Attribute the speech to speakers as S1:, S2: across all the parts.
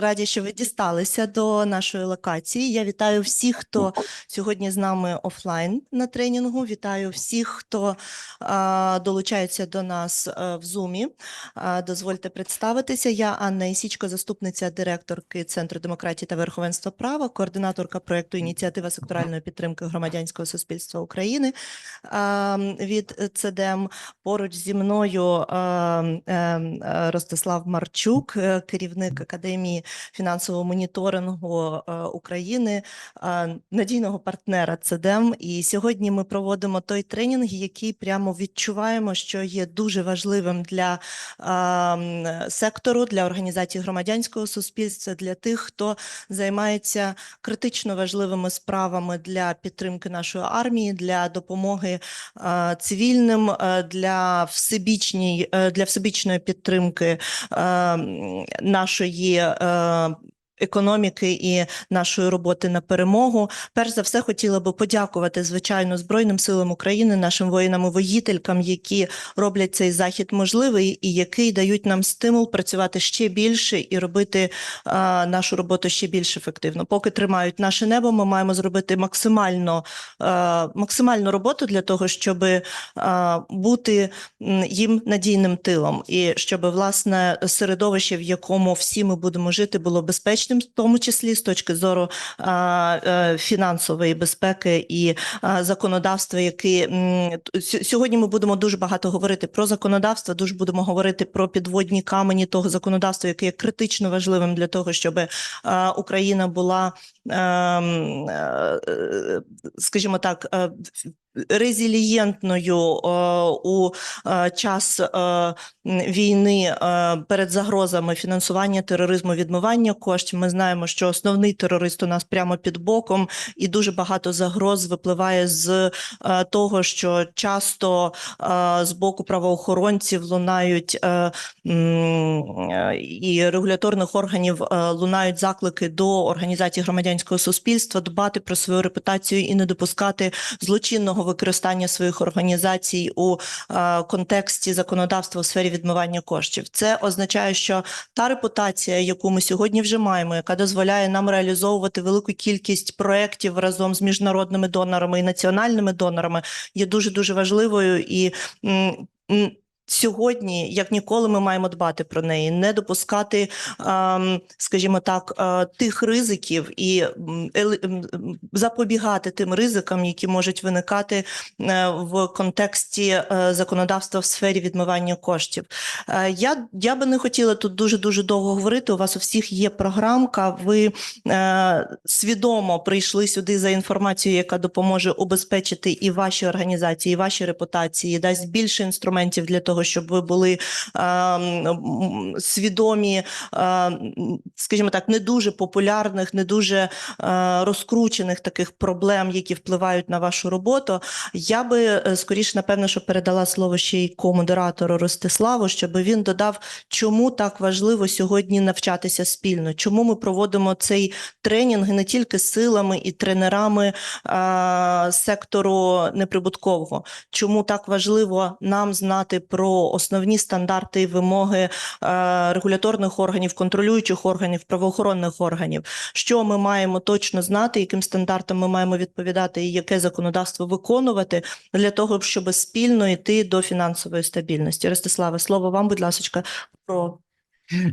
S1: Раді, що ви дісталися до нашої локації. Я вітаю всіх, хто сьогодні з нами офлайн на тренінгу. Вітаю всіх, хто а, долучається до нас а, в Zoom. А, дозвольте представитися. Я Анна Ісічко, заступниця директорки Центру демократії та верховенства права, координаторка проєкту ініціатива секторальної підтримки громадянського суспільства України а, від ЦДМ. Поруч зі мною а, е, е, Ростислав Марчук, е, керівник академії фінансового моніторингу е, України, е, надійного партнера ЦДМ. І сьогодні ми проводимо той тренінг, який прямо відчуваємо, що є дуже важливим для е, сектору, для організацій громадянського суспільства, для тих, хто займається критично важливими справами для підтримки нашої армії, для допомоги цивільним, для всебічній е, для всебічної підтримки нашої um, економіки і нашої роботи на перемогу. Перш за все, хотіла би подякувати звичайно Збройним силам України, нашим воїнам воїтелькам, які роблять цей захід можливий і який дають нам стимул працювати ще більше і робити е, нашу роботу ще більш ефективно. Поки тримають наше небо, ми маємо зробити максимально, е, максимальну роботу для того, щоб е, бути їм надійним тилом, і щоб власне середовище, в якому всі ми будемо жити, було безпечним, в тому числі з точки зору е, фінансової безпеки і законодавства, яке м, сьогодні ми будемо дуже багато говорити про законодавство, дуже будемо говорити про підводні камені того законодавства, яке є критично важливим для того, щоб Україна була, ем, е, е, скажімо так, резилієнтною е, у е, час е, війни перед загрозами фінансування тероризму, відмивання коштів. Ми знаємо, що основний терорист у нас прямо під боком, і дуже багато загроз випливає з того, що часто з боку правоохоронців лунають і регуляторних органів лунають заклики до організацій громадянського суспільства дбати про свою репутацію і не допускати злочинного використання своїх організацій у е, контексті законодавства у сфері відмивання коштів. Це означає, що та репутація, яку ми сьогодні вже маємо, яка дозволяє нам реалізовувати велику кількість проєктів разом з міжнародними донорами і національними донорами, є дуже дуже важливою і. Сьогодні, як ніколи, ми маємо дбати про неї, не допускати, ем, скажімо так, е, тих ризиків і запобігати тим ризикам, які можуть виникати е, в контексті е, законодавства в сфері відмивання коштів. Я, я би не хотіла тут дуже дуже довго говорити. У вас у всіх є програмка. Ви свідомо прийшли сюди за інформацією, яка допоможе убезпечити і ваші організації, і ваші репутації, дасть більше інструментів для того, щоб ви були свідомі, скажімо так, не дуже популярних, не дуже розкручених таких проблем, які впливають на вашу роботу. Я би е, скоріше, напевно, що передала слово ще й ко-модератору Ростиславу, щоб він додав, чому так важливо сьогодні навчатися спільно, чому ми проводимо цей тренінг не тільки силами і тренерами е, сектору неприбуткового, чому так важливо нам знати про основні стандарти і вимоги е, регуляторних органів, контролюючих органів, правоохоронних органів, що ми маємо точно знати, яким стандартам ми маємо відповідати, і яке законодавство виконувати для того, щоб спільно йти до фінансової стабільності. Ростиславе, слово вам, будь ласка, про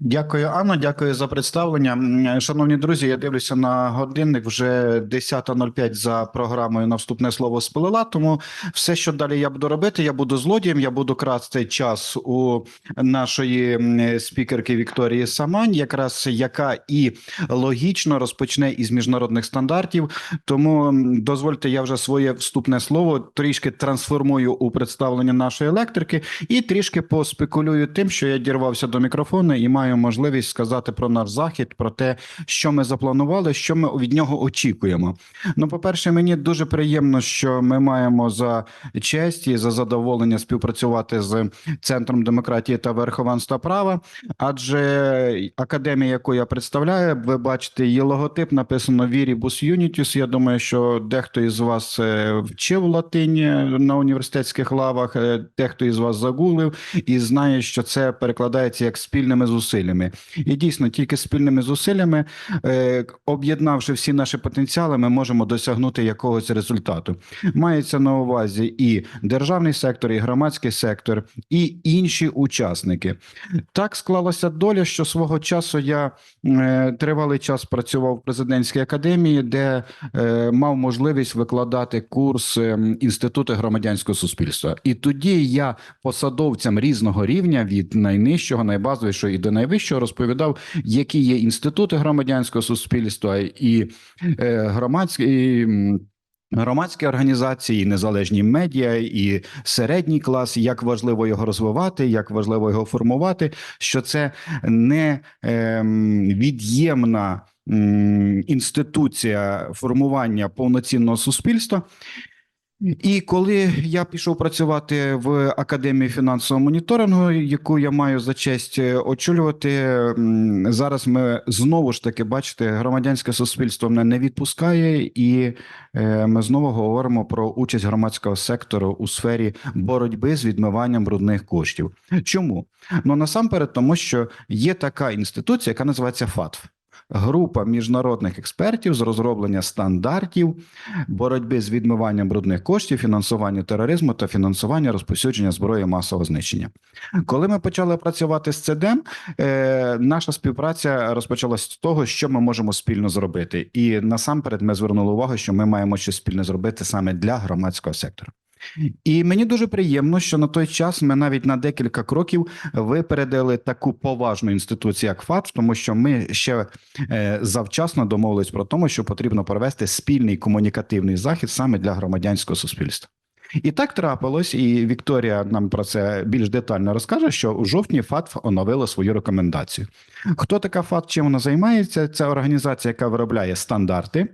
S2: Дякую, Анно. Дякую за представлення. Шановні друзі, я дивлюся на годинник. Вже 10.05 за програмою на вступне слово сплила. Тому все, що далі я буду робити, я буду злодієм. Я буду красти час у нашої спікерки Вікторії Самань, якраз яка і логічно розпочне із міжнародних стандартів. Тому дозвольте, я вже своє вступне слово трішки трансформую у представлення нашої електрики і трішки поспекулюю тим, що я дірвався до мікрофону і маю можливість сказати про наш захід, про те, що ми запланували, що ми від нього очікуємо. Ну, по-перше, мені дуже приємно, що ми маємо за честь і за задоволення співпрацювати з центром демократії та верховенства права. Адже академія, яку я представляю, ви бачите, її логотип написано Viribus Unitus. Я думаю, що дехто із вас е, вчив латині на університетських лавах, е, дехто із вас загуглив і знає, що це перекладається як спільними зусиллями. І дійсно, тільки спільними зусиллями, е, об'єднавши всі наші потенціали, ми можемо досягнути якогось результату. Мається на увазі і державний сектор, і громадський сектор, і інші учасники. Так склалася доля, що свого часу я е, тривалий час працював в президентській академії, де е, мав можливість викладати курс інституту громадянського суспільства. І тоді я посадовцям різного рівня від найнижчого, найбазовішого і до найвищого розповідав, які є інститути громадянського суспільства і е, громадські. Громадські організації, незалежні медіа і середній клас, як важливо його розвивати, як важливо його формувати, що це не ем, від'ємна м, інституція формування повноцінного суспільства. І коли я пішов працювати в академії фінансового моніторингу, яку я маю за честь е, очолювати, зараз ми знову ж таки бачите, громадянське суспільство мене не відпускає, і е, ми знову говоримо про участь громадського сектору у сфері боротьби з відмиванням брудних коштів. Чому? Ну насамперед, тому що є така інституція, яка називається ФАТФ. Група міжнародних експертів з розроблення стандартів боротьби з відмиванням брудних коштів, фінансування тероризму та фінансування розповсюдження зброї масового знищення. Коли ми почали працювати з ЦДМ, е, наша співпраця розпочалась з того, що ми можемо спільно зробити. І насамперед ми звернули увагу, що ми маємо щось спільне зробити саме для громадського сектору. І мені дуже приємно, що на той час ми навіть на декілька кроків випередили таку поважну інституцію, як ФАТ, тому що ми ще е, завчасно домовились про тому, що потрібно провести спільний комунікативний захід саме для громадянського суспільства. І так трапилось, і Вікторія нам про це більш детально розкаже, що у жовтні ФАТФ оновила свою рекомендацію. Хто така ФАТ, чим вона займається? Це організація, яка виробляє стандарти.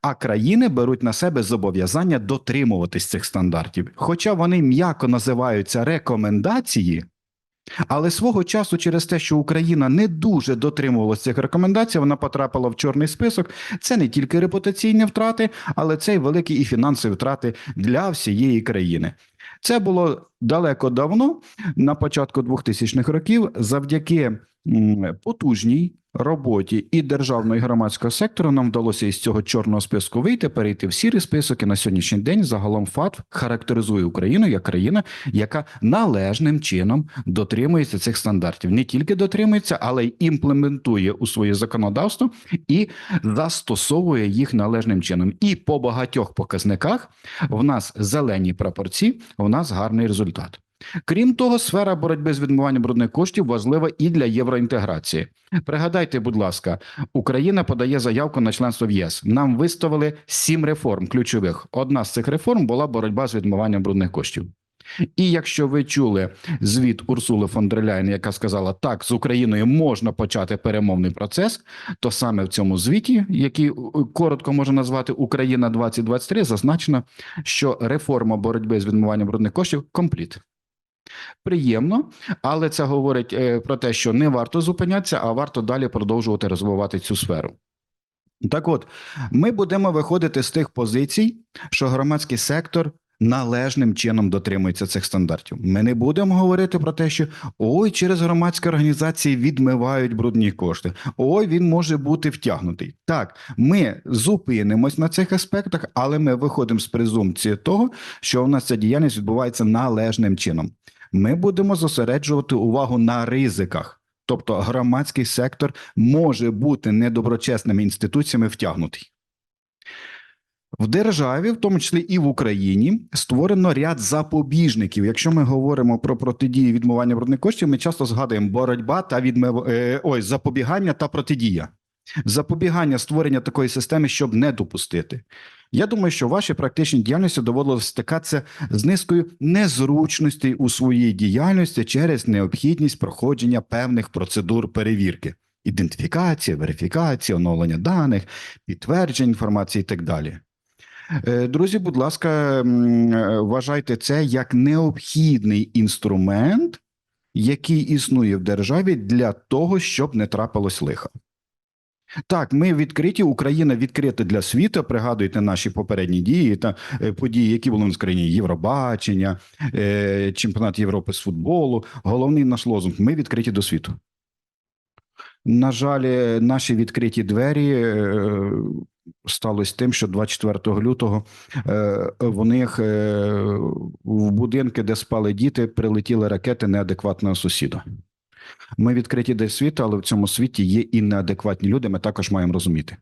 S2: А країни беруть на себе зобов'язання дотримуватись цих стандартів. Хоча вони м'яко називаються рекомендації, але свого часу, через те, що Україна не дуже дотримувалася цих рекомендацій, вона потрапила в чорний список. Це не тільки репутаційні втрати, але це й великі і фінансові втрати для всієї країни. Це було далеко давно, на початку 2000-х років, завдяки потужній роботі і державного і громадського сектору нам вдалося із цього чорного списку вийти, перейти в сірий список. І на сьогоднішній день загалом ФАТ характеризує Україну як країна, яка належним чином дотримується цих стандартів. Не тільки дотримується, але й імплементує у своє законодавство і застосовує їх належним чином. І по багатьох показниках в нас зелені прапорці, в нас гарний результат. Крім того, сфера боротьби з відмиванням брудних коштів важлива і для євроінтеграції. Пригадайте, будь ласка, Україна подає заявку на членство в ЄС. Нам виставили сім реформ ключових. Одна з цих реформ була боротьба з відмиванням брудних коштів. І якщо ви чули звіт Урсули фон дер Ляйн, яка сказала, так, з Україною можна почати перемовний процес, то саме в цьому звіті, який е, коротко можна назвати Україна 2023, зазначено, що реформа боротьби з відмиванням брудних коштів компліт. Приємно, але це говорить е, про те, що не варто зупинятися, а варто далі продовжувати розвивати цю сферу. Так от, ми будемо виходити з тих позицій, що громадський сектор належним чином дотримується цих стандартів. Ми не будемо говорити про те, що ой, через громадські організації відмивають брудні кошти. Ой, він може бути втягнутий. Так, ми зупинимось на цих аспектах, але ми виходимо з презумпції того, що у нас ця діяльність відбувається належним чином. Ми будемо зосереджувати увагу на ризиках. Тобто громадський сектор може бути недоброчесними інституціями втягнутий. В державі, в тому числі і в Україні, створено ряд запобіжників. Якщо ми говоримо про протидію відмивання брудних коштів, ми часто згадуємо боротьба та відмив... е, ой, запобігання та протидія. Запобігання створення такої системи, щоб не допустити. Я думаю, що в вашій практичній діяльності доводилося стикатися з низкою незручностей у своїй діяльності через необхідність проходження певних процедур перевірки: ідентифікація, верифікація, оновлення даних, підтвердження інформації і так далі. Е, Друзі, будь ласка, е, вважайте це як необхідний інструмент, який існує в державі для того, щоб не трапилось лиха. Так, ми відкриті, Україна відкрита для світу. Пригадуйте наші попередні дії та е, події, які були в країні Євробачення, е, чемпіонат Європи з футболу. Головний наш лозунг: ми відкриті до світу. На жаль, е, наші відкриті двері сталося тим, що 24 лютого в них в будинки, де спали діти, прилетіли ракети неадекватного сусіда. Ми відкриті до світу, але в цьому світі є і неадекватні люди. Ми також маємо розуміти.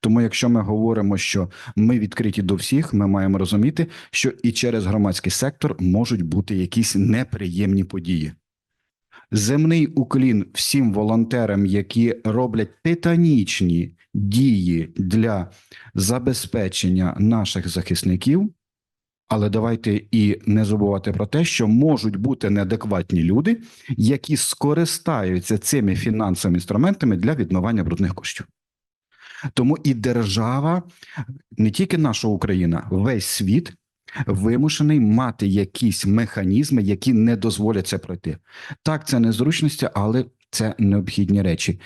S2: Тому, якщо ми говоримо, що ми відкриті до всіх, ми маємо розуміти, що і через громадський сектор можуть бути якісь неприємні події. Земний уклін всім волонтерам, які роблять титанічні дії для забезпечення наших захисників. Але давайте і не забувати про те, що можуть бути неадекватні люди, які скористаються цими фінансовими інструментами для відмивання брудних коштів. Тому і держава, не тільки наша Україна, весь світ вимушений мати якісь механізми, які не дозволять це пройти. Так, це незручності, але це необхідні речі.